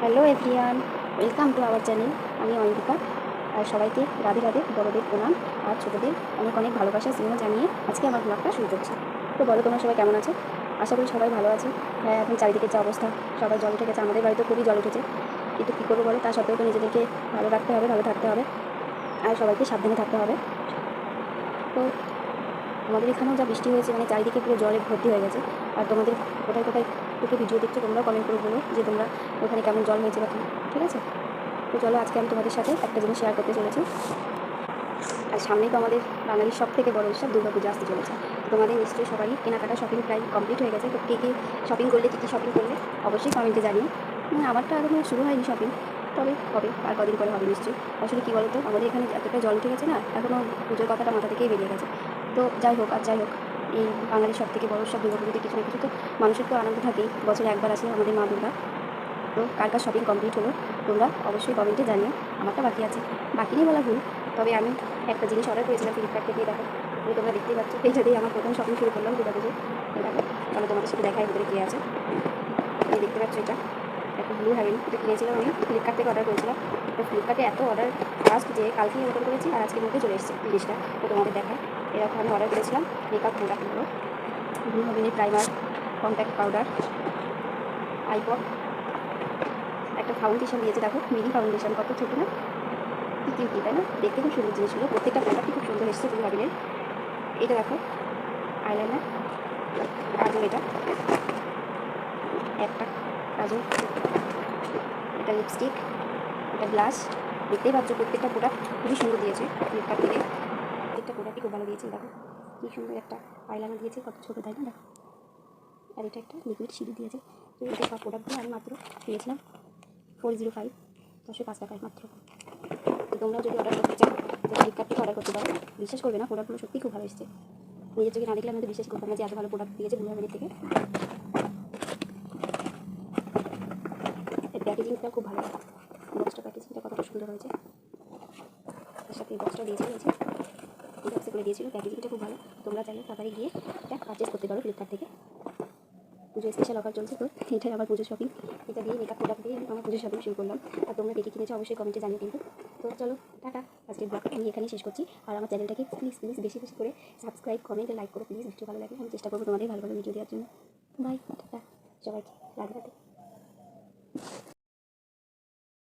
Hello everyone welcome to our channel আমি অঙ্কিতা। আর সবাইকে রাধে রাধে, বড়দের প্রণাম। আর ছোটোদের অনেক অনেক ভালোবাসা, স্নেহ জানিয়ে আজকে আমার ব্লগটা শুরু করছি। তো বলো, তোমরা সবাই কেমন আছো? আশা করি সবাই ভালো আছে। হ্যাঁ এখন চারিদিকে যা অবস্থা সবাই জল উঠে গেছে। আমাদের বাড়িতে খুবই জল উঠেছে। কিন্তু কী করব বলো? তা সত্ত্বেও তো নিজেদেরকে ভালো রাখতে হবে, ভালো থাকতে হবে। আর সবাইকে সাবধানে থাকতে হবে। তো আমাদের এখানেও যা বৃষ্টি হয়েছে মানে চারিদিকে পুরো জলে ভর্তি হয়ে গেছে। আর তোমাদের কোথায় কোথায় থেকে ভিডিও দেখছ তোমরাও কমেন্ট করে বলো যে তোমরা ওখানে কেমন জল হয়েছে বা ঠিক আছে? তো চলো আজকে আমি তোমাদের সাথে একটা জিনিস শেয়ার করতে চলেছি। আর সামনেই তো আমাদের বাঙালির সব থেকে বড় উৎসব দুর্গা পুজো আসতে চলেছে। তোমাদের নিশ্চয়ই সবারই কেনাকাটা শপিং প্রায় কমপ্লিট হয়ে গেছে। তো কে কে শপিং করলে কী কী শপিং করলে অবশ্যই কমেন্টে জানিও। উম, আমারটা এখনও শুরু হয়নি শপিং তবে হবে আর কদিন পরে হবে নিশ্চয়ই। আসলে কী বলতো আমাদের এখানে এতটা জল উঠে গেছে না এখনও পুজোর কথাটা মাথা থেকেই বেরিয়ে গেছে। তো যাই হোক, আর যাই হোক, এই বাঙালির সব থেকে বড় উৎসব দুর্গা পুজোতে কিছু না কিছু তো মানুষের তো আনন্দ থাকেই। বছরে একবার আসে আমাদের মা দুর্গা। তো কার কার শপিং কমপ্লিট হলো, তোমরা অবশ্যই কমেন্টে জানিও, আমারটা বাকি আছে। বাকি নিয়ে বলা ভুল, তবে আমি একটা জিনিস অর্ডার করেছিলাম ফ্লিপকার্ট থেকে, দেখো, তুমি তোমরা দেখতেই পাচ্ছ এইটা দিয়ে আমার প্রথম শপিং শুরু করলাম দুর্গা পুজো দেখো তাহলে তোমাদের সাথে দেখাই ভিতরে কী আছে। দেখতে পাচ্ছ এটা। একটা ব্লু হ্যাভেন এটা কিনেছিলাম আমি ফ্লিপকার্ট থেকে অর্ডার করেছিলাম। তো ফ্লিপকার্টে এত অর্ডার ফার্স্ট যে কালকেই অর্ডার করেছি আর আজকের মধ্যে চলে এসেছে জিনিসটা। তো তোমাদের দেখায় এরকম আমি অর্ডার করেছিলাম মেকআপ প্রোডাক্টগুলো ব্লু হ্যাভেনের প্রাইমার কম্প্যাক্ট পাউডার আইপড একটা ফাউন্ডেশন দিয়েছে, দেখো মিনি ফাউন্ডেশন কত ছোটো না? কিউটি তাই না? দেখতে খুব সুন্দর জিনিসগুলো, প্রত্যেকটা প্রোডাক্টই খুব সুন্দর এসেছে ব্লু হ্যাভেনের এটা দেখো আইলাইনার কাজল এটা। একটা কাজল এটা লিপস্টিক এটা গ্লাস দেখতেই পাচ্ছ প্রত্যেকটা প্রোডাক্ট খুবই সুন্দর দিয়েছে। ফ্লিপকার্ট থেকে প্রত্যেকটা প্রোডাক্টই খুব ভালো দিয়েছে দেখো। কী সুন্দর একটা আইলাইনার দিয়েছে, কত ছোটো, তাই না? দেখো। আর এটা একটা লিকুইড সিঁড়ি দিয়েছে। এই সব প্রোডাক্টগুলো আমি মাত্র পেয়েছিলাম ফোর জিরো ফাইভ দশশো পাঁচ টাকায় মাত্র। তো তোমরাও যদি অর্ডার করতে চাও, তো ফ্লিপকার্ট থেকে অর্ডার করতে পারো। বিশ্বাস করবে না প্রোডাক্টগুলো সত্যিই খুব ভালো এসেছে। নিজের চোখে না দেখলে আমি তো বিশ্বাস করতাম না যে এত ভালো প্রোডাক্ট দিয়েছে ব্লু থেকে। প্যাকেজিংটা খুব ভালো বক্সটা প্যাকেজিংটা কতটা সুন্দর হয়েছে। তার সাথে এই বক্সটা দিয়েছে হয়েছে বক্সে করে দিয়েছিল প্যাকেজিংটা খুব ভালো। তোমরা চাইলে তাড়াতাড়ি গিয়ে এটা পারচেস করতে পারো ফ্লিপকার্ট থেকে। পুজো স্পেশাল অফার চলছে তো, এটাই আমার পুজো শপিং এটা দিয়ে মেকআপ প্রোডাক্ট দিয়ে আমি আমার পুজো শপিং শুরু করলাম। আর তোমরা দেখে কিনেছো, অবশ্যই কমেন্টে জানিও কিন্তু। তো চলো, টাটা। আজকের ব্লগটা আমি এখানেই শেষ করছি। আর আমার চ্যানেলটাকে প্লিজ প্লিজ বেশি বেশি করে সাবস্ক্রাইব কমেন্ট লাইক করো। প্লিজ ভিডিও ভালো লাগে। আমি চেষ্টা করব তোমাদের ভালো ভালো ভিডিও দেওয়ার জন্য। বাই টাটা। সবাইকে, রাধে রাধে।